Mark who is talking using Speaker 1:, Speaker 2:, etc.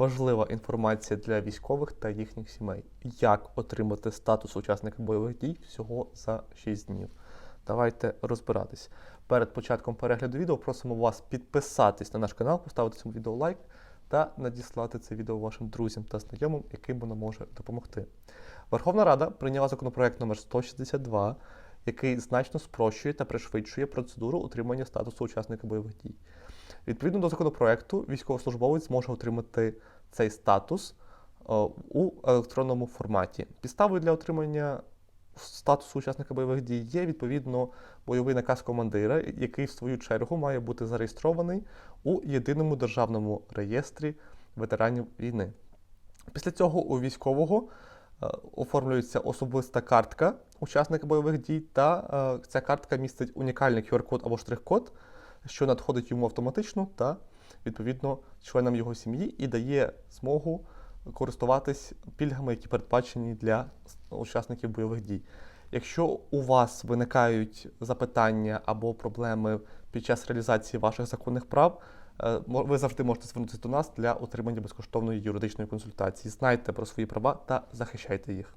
Speaker 1: Важлива інформація для військових та їхніх сімей. Як отримати статус учасника бойових дій всього за 6 днів. Давайте розбиратись. Перед початком перегляду відео просимо вас підписатись на наш канал, поставити цьому відео лайк та надіслати це відео вашим друзям та знайомим, яким воно може допомогти. Верховна Рада прийняла законопроект номер 162, який значно спрощує та пришвидшує процедуру отримання статусу учасника бойових дій. Відповідно до законопроекту, військовослужбовець зможе отримати цей статус е, у електронному форматі. Підставою для отримання статусу учасника бойових дій є відповідно бойовий наказ командира, який в свою чергу має бути зареєстрований у єдиному державному реєстрі ветеранів війни. Після цього у військового е, оформлюється особиста картка учасника бойових дій, та е, ця картка містить унікальний QR-код або штрих-код, що надходить йому автоматично та відповідно членам його сім'ї і дає змогу користуватись пільгами, які передбачені для учасників бойових дій. Якщо у вас виникають запитання або проблеми під час реалізації ваших законних прав, е, ви завжди можете звернутися до нас для отримання безкоштовної юридичної консультації. Знайте про свої права та захищайте їх.